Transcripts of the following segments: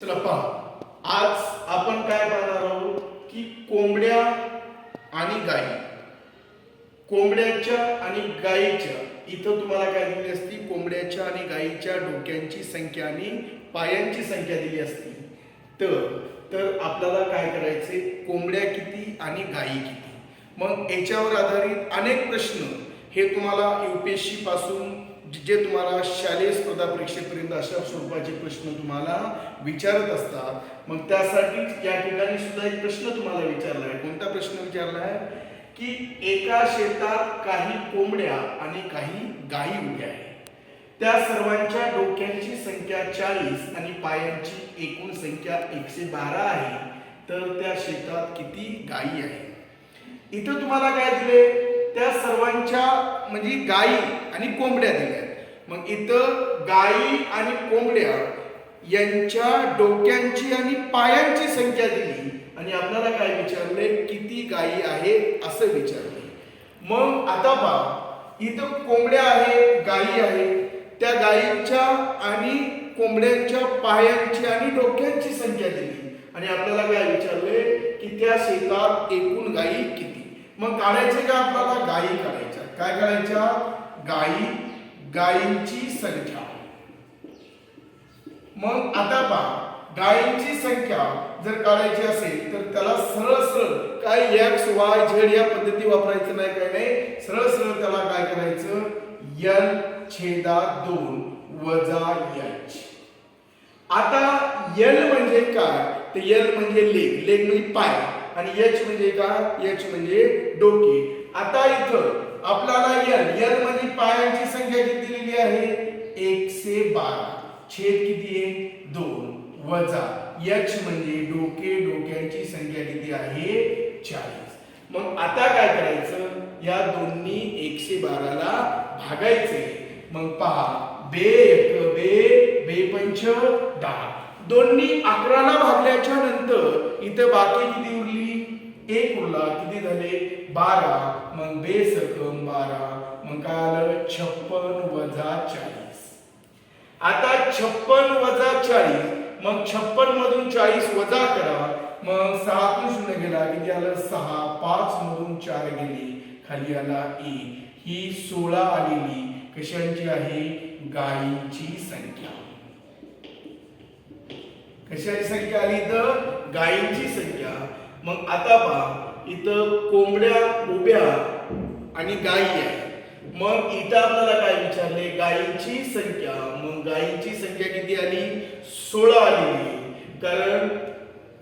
आज आपण काय पाहणार आहोत की कोंबड्या आणि गायी कोंबड्याच्या आणि गायीच्या इथं तुम्हाला काय दिली असती कोंबड्याच्या आणि गायीच्या डोक्यांची संख्या आणि पायांची संख्या दिली असती. तर तर आपल्याला काय करायचे कोंबड्या किती आणि गायी किती? मग याच्यावर आधारित अनेक प्रश्न हे तुम्हाला यूपीएससी पासून जे तुम्हाला शालेय स्पर्धा परीक्षेपर्यंत अशा स्वरूपाचे प्रश्न तुम्हाला विचारत असतात मग त्यासाठी या ठिकाणी सुद्धा एक प्रश्न तुम्हाला विचारला आहे. कोणता प्रश्न विचारला आहे? की एका शेतात काही कोंबड्या आणि काही गायी उभ्या आहेत. त्या सर्वांच्या डोक्यांची संख्या चाळीस आणि पायांची एकूण संख्या एकशे बारा आहे. तर त्या शेतात किती गायी आहे इथं तुम्हाला काय दिले? त्या सर्वांच्या म्हणजे गायी आणि कोंबड्या दिल्या मग इथं गायी आणि कोंबड्या यांच्या डोक्यांची आणि पायांची संख्या दिली. आणि आपल्याला काय विचारले किती गायी आहेत असं विचारले मग आता पहा इथं कोंबड्या आहेत गायी आहेत. त्या गायींच्या आणि कोंबड्यांच्या पायांची आणि डोक्यांची संख्या दिली. आणि आपल्याला काय विचारले की त्या शेतात एकूण गायी किती मग काढायचे का आपल्याला? गायी काढायच्या. काय करायच्या गायी गायींची संख्या. मग आता पहा गायींची संख्या जर काढायची असेल तर त्याला सरळ सरळ काय एक्स वाय झेड या पद्धती वापरायचं नाही काय नाही. सरळ सरळ त्याला काय करायचं? यल छेदा दोन वजा एच आता यल म्हणजे काय? तर यल म्हणजे लेग. लेग म्हणजे पाय. आणि एच म्हणजे काय? एच म्हणजे डोके. आता इथं आपल्याला एल एल म्हणजे पायांची संख्या किती दिलेली आहे एकशे बारा. छेद किती आहे? दोन. वजा एच म्हणजे डोके डोक्यांची संख्या किती आहे? चाळीस. मग आता काय करायचं? या दोन्ही एकशे बाराला भागायचे. मग पहा बे एक बे बे पंच दहा. दोन्ही अकराला भागल्याच्या नंतर इथं बाकी किती उरली? एक उरला किती झाले? बारा. मग बेसकम बारा. मग काय आलं? छप्पन वजा चाळीस. आता छप्पन वजा चाळीस. मग छप्पन मधून चाळीस वजा करा. मग सहातून शून्य गेला. किती आलं? सहा. पाच मधून चार गेले. खाली आला ए. ही सोळा आलेली. कशांची आहे? गायींची संख्या. कशाची संख्या आली तर गायींची संख्या. मग आता पहा इथं कोंबड्या उभ्या आणि गायी आहे. मग इथं आपल्याला काय विचारले? गायींची संख्या. मग गायींची संख्या किती आली? सोळा आलेली कारण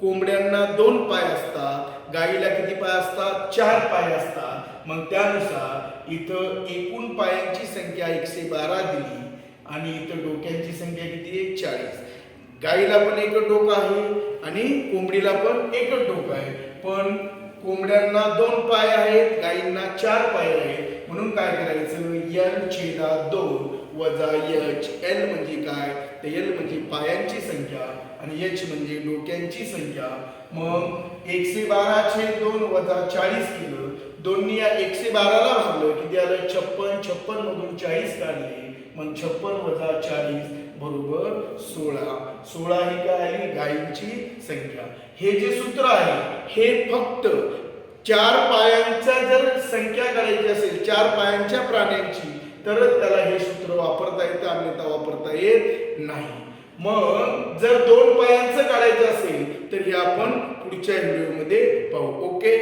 कोंबड्यांना दोन पाय असतात गायीला किती पाय असतात? चार पाय असतात. मग त्यानुसार इथं एकूण पायांची संख्या एकशे बारा दिली आणि इथं डोक्यांची संख्या किती? आहे चाळीस. गाईला पण एकच डोकं आहे आणि कोंबडीला पण एकच डोकं आहे. पण कोंबड्यांना दोन पाय आहेत गाईंना चार पाय आहेत. म्हणून काय करायचं? एल छेदा दोन वजा यच. एल म्हणजे काय? तर एल म्हणजे पायांची संख्या आणि यच म्हणजे डोक्यांची संख्या. मग एकशे बारा छेद दोन वजा चाळीस किलो. दोन्ही या एकशे बाराला भागलं. किती आलं? छप्पन. छप्पन मधून चाळीस काढले. मग छप्पन वजा चाळीस बरोबर सोळा ही काय आली गायींची संख्या. हे जे सूत्र आहे हे फक्त चार पायांचा जर संख्या करायची असेल चार पायांच्या प्राण्यांची तरच त्याला हे सूत्र वापरता येतं अन्यथा वापरता येत नाही. मग जर दोन पायांचं काढायचं असेल तर हे आपण पुढच्या व्हिडिओमध्ये पाहू. ओके?